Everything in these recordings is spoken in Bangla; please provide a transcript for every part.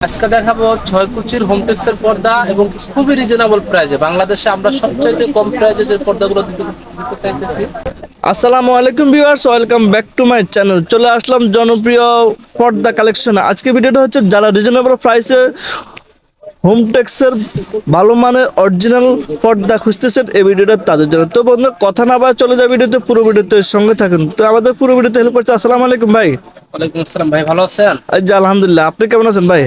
আজকে দেখাবো ছয় কুচির হোমটেক্সের পর্দা এবং খুবই রিজনেবল প্রাইসে বাংলাদেশে আমরা সবচাইতে কম প্রাইসে যে পর্দাগুলো দিতে চাইতেছি। আসসালামু আলাইকুম viewers welcome back to my channel চলে আসলাম জনপ্রিয় পর্দা কালেকশন আজকে ভিডিওটা হচ্ছে যারা রিজনেবল প্রাইসে হোমটেক্সের ভালো মানের অরিজিনাল পর্দা খুঁজতেছেন এই ভিডিওটা তাদের জন্য। তো বন্ধু কথা না বলে চলে যায় ভিডিওতে পুরো ভিডিওতে সঙ্গে থাকুন। তো আমাদের পুরো ভিডিওতে হেল্প করছে আসসালামু আলাইকুম ভাই। ওয়ালাইকুম আসসালাম ভাই ভালো আছেন? আলহামদুলিল্লাহ আপনি কেমন আছেন ভাই?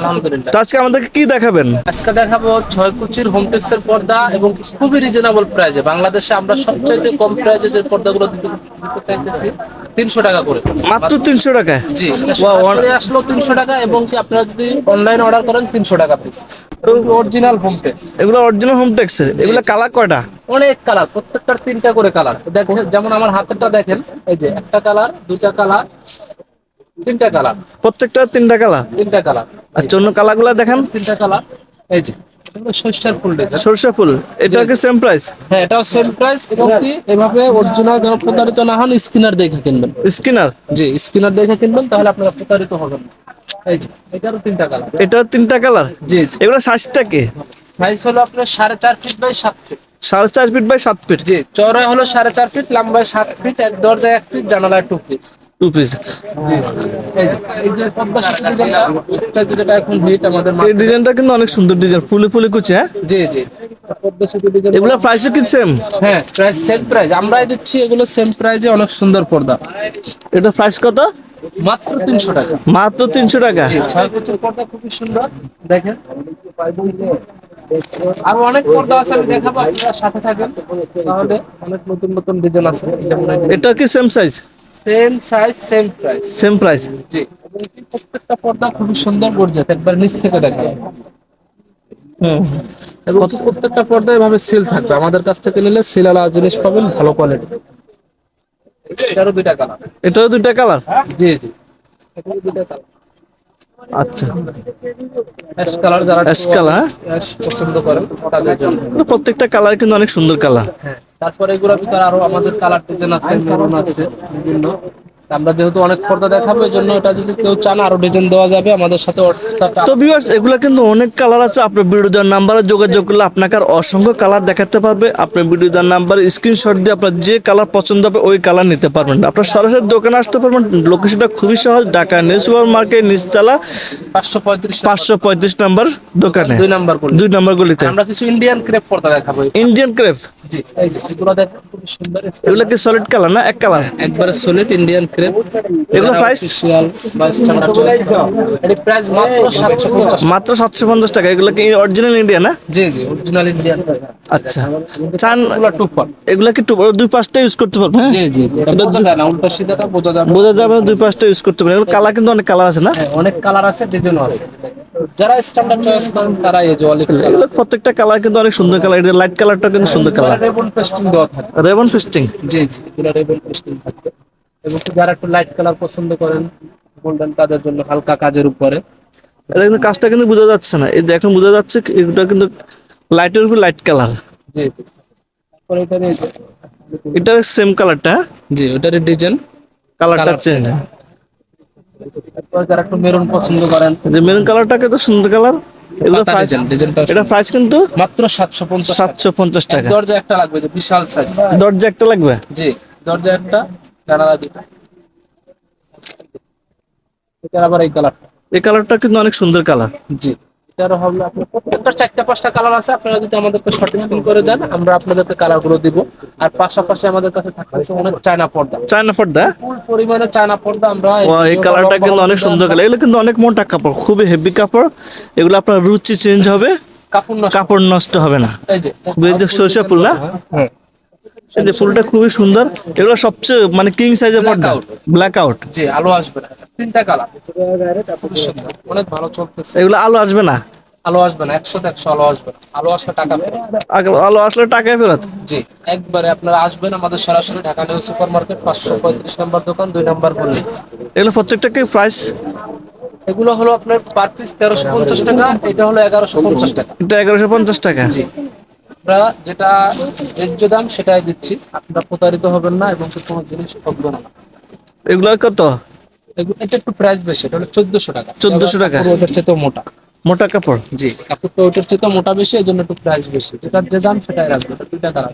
আলহামদুলিল্লাহ। তো আজকে আমাদেরকে কি দেখাবেন? আজকে দেখাবো ছয় কুচির হোমটেক্সের পর্দা এবং খুবই রিজনেবল প্রাইসে বাংলাদেশে আমরা সবচাইতে কম প্রাইসে যে পর্দাগুলো দিতে দিতে চাইতেছি তিনশো টাকা করে। মাত্র তিনশো টাকা? জি সরাসরি আসলো তিনশো টাকা এবং কি আপনারা যদি অনলাইন অর্ডার করেন তিনশো টাকা পিস অরিজিনাল হোমটেক্স এগুলো অরিজিনাল হোমটেক্সের এগুলো কালার কয়টা? অনেক কালার প্রত্যেকটার তিনটা করে কালার দেখেন যেমন আমার হাতেরটা দেখেন এই যে একটা কালার দুইটা কালার তিনটা কালার প্রত্যেকটা তিনটা কালার তিনটা কালার আচ্ছা অন্য কালারগুলো দেখেন। তিনটা কালার এই যে। সরিষার ফুল ফুল? এটা কি সেম প্রাইস হ্যাঁ এটাও সেম প্রাইস এবং কি এভাবে অরিজিনাল যেন প্রতারিত না হন স্কিনার দেখে কিনবেন। স্কিনার? জি স্কিনার দেখে কিনবেন তাহলে আপনারা প্রতারিত হবেন না। এই যে এটারও তিনটা কালার এটা তিনটা কালার জি জি। এগুলো সাইজটা কি? সাইজ হলো আপনার সাড়ে চার ফিট বাই সাত ফিট সাড়ে চার ফিট বাই সাত ফিট জি চওড়ায় হলো সাড়ে চার ফিট লম্বায় সাত ফিট এক দরজায় এক ফিট জানালায় টু ফিট টু পিস এই ডিজাইনটা কিন্তু অনেক সুন্দর ডিজাইন ফুলে ফুলে কুচি হ্যাঁ? জি জি এগুলো প্রাইসও কি সেম হ্যাঁ প্রাইস সেম প্রাইস আমরাই দিচ্ছি এগুলো সেম প্রাইসে অনেক সুন্দর পর্দা। এটা প্রাইস কত? মাত্র তিনশো টাকা। মাত্র তিনশো টাকা। ছয় ফুটের পর্দা খুবই সুন্দর দেখেন। আরও অনেক পর্দা আছে আমি দেখাবো আপনারা সাথে থাকেন। তাহলে অনেক নতুন নতুন ডিজাইন আছে এটা কি same size same size same price. Same price? জি প্রত্যেকটা পর্দা খুবই সুন্দর গর্জাত একবার নিচ থেকে দেখা হুম। এবং প্রত্যেকটা পর্দা এভাবে সিল থাকবে। আমাদের কাছ থেকে নিলে সিল আলা জিনিস পাবেন ভালো কোয়ালিটি এটারও দুইটা কালার এটারও দুইটা কালার জি জি। এটারও দুইটা কালার আচ্ছা। অ্যাশ কালার যারা color, হ্যাঁ? অ্যাশ পছন্দ করেন তাদের জন্য। প্রত্যেকটা কালার কিন্তু অনেক সুন্দর কালার হ্যাঁ। তারপরে এগুলোর ভিতরে আরও আমাদের কালার ডিজাইন আছে মেরুন আছে বিভিন্ন। আমরা যেহেতু অনেক পর্দা দেখাবো এই জন্য এটা যদি কেউ চান আরও ডিজাইন দেওয়া যাবে আমাদের সাথে তো ভিউয়ার্স এগুলো কিন্তু অনেক কালার আছে। আপনার ভিডিও দেওয়ার নাম্বারে যোগাযোগ করলে আপনাকে আর অসংখ্য কালার দেখাতে পারবে। আপনার ভিডিও দেওয়ার নাম্বারে স্ক্রিনশট দিয়ে আপনার যে কালার পছন্দ হবে ওই কালার নিতে পারবেন। আপনার সরাসরি দোকানে আসতে পারবেন। লোকেশনটা খুবই সহজ ঢাকা নিউ সুপার মার্কেট নিচতলা পাঁচশো পঁয়ত্রিশ পাঁচশো পঁয়ত্রিশ নাম্বার দোকানে। দুই নাম্বার দুই নম্বর গলিতে। আমরা কিছু ইন্ডিয়ান ক্রেপ পর্দা দেখাবো। ইন্ডিয়ান ক্রেপ জি এই যে এগুলো দেখেন খুবই সুন্দর। এগুলো কি সলিড কালার না এক কালার একবারে সলিড ইন্ডিয়ান ক্রেপ এগুলো price? অফিসিয়াল বা স্ট্যান্ডার্ড চয়েস এর প্রাইস মাত্র 750 মাত্র সাতশো পঞ্চাশ টাকা। এগুলো কি অরিজিনাল ইন্ডিয়া না? জি জি অরিজিনাল ইন্ডিয়ান আচ্ছা। চান এগুলো কি দুই পাঁচটা ইউজ করতে পারবেন হ্যাঁ? জি জি জি, এটা বোঝা যায় না উল্টা সিধাটা বোঝা যাবে। বোঝা যাবে দুই পাঁচটা ইউজ করতে পারবেন। এগুলো কালার কিন্তু অনেক কালার আছে না? হ্যাঁ, অনেক কালার আছে ডিজাইনও আছে। যারা স্ট্যান্ডার্ড চয়েস করেন তারা এই যে অলিভ কালার প্রত্যেকটা কালার কিন্তু অনেক সুন্দর কালার এটা লাইট কালারটা কিন্তু সুন্দর কালার রেবন পেস্টিং দেওয়া থাকে। রেবন ফিস্টিং জি জি এগুলো রেবন পেস্টিং থাকবে এবং যারা একটু লাইট কালার পছন্দ করেন গোল্ডেন তাদের জন্য হালকা কাজের উপরে। এটা কিন্তু কাজটা কিন্তু বোঝা যাচ্ছে না। এই দেখুন বোঝা যাচ্ছে এটা কিন্তু লাইটের উপর লাইট কালার জি তারপরে এটার এটা সেম কালারটা জি ওটার ডিজাইন কালারটা চেঞ্জ। তারপরে যারা একটু মেরুন পছন্দ করেন যে মেরুন কালারটা কিন্তু সুন্দর কালার এগুলো এটা প্রাইস কিন্তু মাত্র সাতশো পঞ্চাশ সাতশো পঞ্চাশ টাকা। দরজা একটা লাগবে যে বিশাল সাইজ দরজা একটা লাগবে? জি দরজা একটা জানালা দুটো। এটার আবার এই কালারটা এই কালারটা কিন্তু অনেক সুন্দর কালার জি। এটার হবে আপনার প্রত্যেকটা চারটা পাঁচটা কালার আছে আপনারা যদি আমাদেরকে শর্ট স্ক্রিন করে দেন আমরা আপনাদেরকে কালারগুলো দিব। আর পাশাপাশি আমাদের কাছে থাকছে অনেক চায়না পর্দা। চায়না পর্দা? ফুল পরিমাণে চায়না পর্দা আমরা এই কালারটা কিন্তু অনেক সুন্দর কালার এগুলো কিন্তু অনেক মোটা কাপড় খুবই হেভি কাপড়। এগুলো আপনার রুচি চেঞ্জ হবে কাপড় নষ্ট। কাপড় নষ্ট হবে না। এই যে এই যে সরিষা ফুল না? এই যে ফুলটা খুবই সুন্দর। এগুলো সবচেয়ে মানে কিং সাইজের পর্দা। ব্ল্যাক আউট জি আলো আসবে না। তিনটা কালার খুবই সুন্দর। অনেক ভালো চলতেছে। এগুলো আলো আসবে না? আলো আসবে না। একশো একশো আলো আসবে না। আলো আসলে টাকা ফেরত। আগে আলো আসলে টাকায় ফেরত? জি একবারে আপনারা আসবেন আমাদের সরাসরি ঢাকা নিউ সুপার মার্কেট পাঁচশো পঁয়ত্রিশ নম্বর দোকান দুই নম্বর বললি এগুলো প্রত্যেকটা কি প্রাইস এগুলো হলো আপনার পার পিস তেরোশো পঞ্চাশ টাকা এটা হলো এগারোশো পঞ্চাশ টাকা। এটা এগারোশো পঞ্চাশ টাকা। জি। আমরা যেটা ন্যায্য দাম সেটাই দিচ্ছি। আপনারা প্রতারিত হবেন না এবং কোনো জিনিস ঠকবেন না। এগুলো কত? এটা একটু প্রাইস বেশি এটা হলো চোদ্দশো টাকা। চোদ্দশো টাকা? কাপড় ওটার চেয়ে মোটা। মোটা কাপড়? জি কাপড়টা ওটার চেয়ে মোটা বেশি এই জন্য একটু প্রাইস বেশি। যেটার যে দাম সেটাই রাখবে দুটা কালার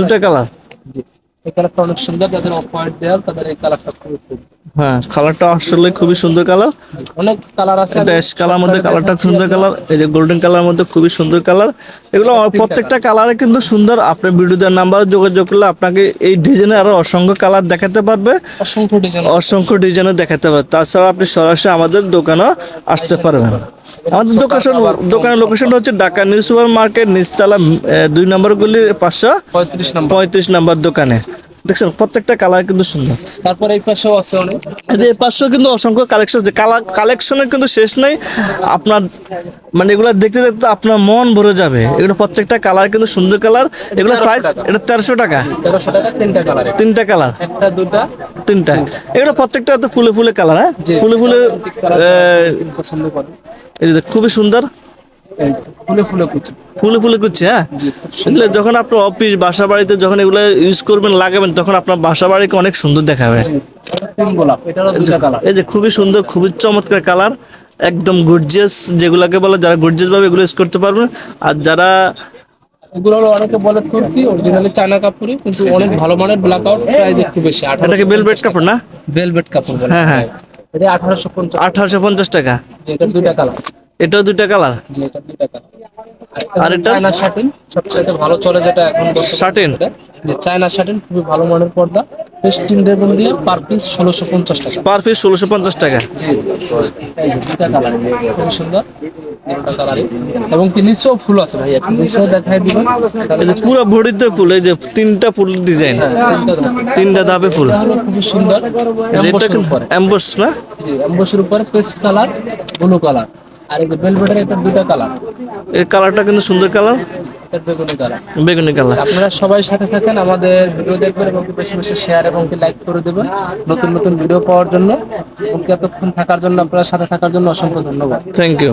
দুটা কালার জি। এই কালারটা অনেক সুন্দর যাদের অফ হোয়াইট দেওয়াল তাদের এই কালারটা খুবই খুব হ্যাঁ কালারটা আসলে খুবই সুন্দর কালার অনেক কালার আছে অ্যাশ কালার মধ্যে কালারটা সুন্দর কালার এই যে গোল্ডেন কালার মধ্যে খুবই সুন্দর কালার এগুলো প্রত্যেকটা কালারে কিন্তু সুন্দর। আপনার ভিডিওতে নাম্বার যোগাযোগ করলে আপনাকে এই ডিজাইনে আরও অসংখ্য কালার দেখাতে পারবে। অসংখ্য ডিজাইন অসংখ্য ডিজাইনে দেখাতে পারবে। তাছাড়া আপনি সরাসরি আমাদের দোকানেও আসতে পারবেন। আমাদের দোকান দোকানের লোকেশন হচ্ছে ঢাকা নিউ সুপার মার্কেট নিচতলা দুই নম্বর গলি পাঁচশো পঁয়ত্রিশ নম্বর। পঁয়ত্রিশ নাম্বার দোকানে। দেখছেন প্রত্যেকটা কালার কিন্তু সুন্দর। তারপরে এই পাশেও আছে অনেক। এই পাঁচশো কিন্তু অসংখ্য কালেকশন আছে। কালেকশনের কিন্তু শেষ নাই। আপনার মানে এগুলো দেখতে দেখতে আপনার মন ভরে যাবে। এগুলো প্রত্যেকটা কালার কিন্তু সুন্দর কালার। এগুলো প্রাইস এটা তেরোশো টাকা। তেরোশো টাকা তিনটা কালারে তিনটা কালার। একটা দুটা। তিনটা। এগুলো প্রত্যেকটা তো ফুলে ফুলে কালার হ্যাঁ? ফুলে ফুলে পছন্দ করে। এই যে খুবই সুন্দর। ফুলে ফুলে কুচি। ফুলে হ্যাঁ? এগুলো যখন আপনার অফিস বাসা বাড়িতে যখন এগুলো ইউজ করবেন লাগাবেন তখন আপনার বাসা বাড়িকে অনেক সুন্দর দেখাবে। এই যে খুবই সুন্দর খুবই চমৎকার কালার একদম গর্জিয়াস যেগুলোকে বলে যারা গর্জিয়াস ভাবে এগুলো ইউজ করতে পারবেন আর যারা এগুলো অনেকে বলে তুর্কি অরিজিনালি চায়না কাপড়ই কিন্তু অনেক ভালো মানের ব্ল্যাক আউট প্রাইস একটু বেশি এটাকে বেলভেট কাপড় না? ভেলভেট কাপড় বলে। হ্যাঁ, হ্যাঁ। এটা আঠারোশো পঞ্চাশ আঠারোশো পঞ্চাশ টাকা? যে এটা দুইটা কালার। এটাও দুইটা কালার? যে এটা দুইটা কালার। আর এটা? এটা? চায়না শার্টিন সবচেয়ে ভালো চলে যেটা এখন শার্টিন? যে চায়না শার্টিন খুবই ভালো মানের পর্দা। রেবন দিয়ে পার পিস ষোলোশো পঞ্চাশ টাকা। পার পিস ষোলোশো পঞ্চাশ টাকা। জি দুইটা কালার। খুবই সুন্দর। এবং কি নিচেও ফুল আছে ভাই আপনি নিচেও দেখাই দিবেন। পুরো ভরিতে ফুল এই যে তিনটা ফুল ডিজাইন হ্যাঁ, তিনটা। ধাপে। ফুল। খুবই সুন্দর অ্যাম্বস না? জি অ্যাম্বসের উপরে পেস্ট কালার ব্লু কালার। আর এই যে বেলভেটের এটা দুটো কালার। এর কালারটা কিন্তু সুন্দর কালার। বেগুনি কালার। বেগুনি কালার। আপনারা সবাই সাথে থাকেন আমাদের ভিডিও দেখবেন এবং বেশি বেশি শেয়ার এবং লাইক করে দেবেন। নতুন নতুন ভিডিও পাওয়ার জন্য। এবং এতক্ষণ থাকার জন্য আপনারা সাথে থাকার জন্য অসংখ্য ধন্যবাদ। Thank you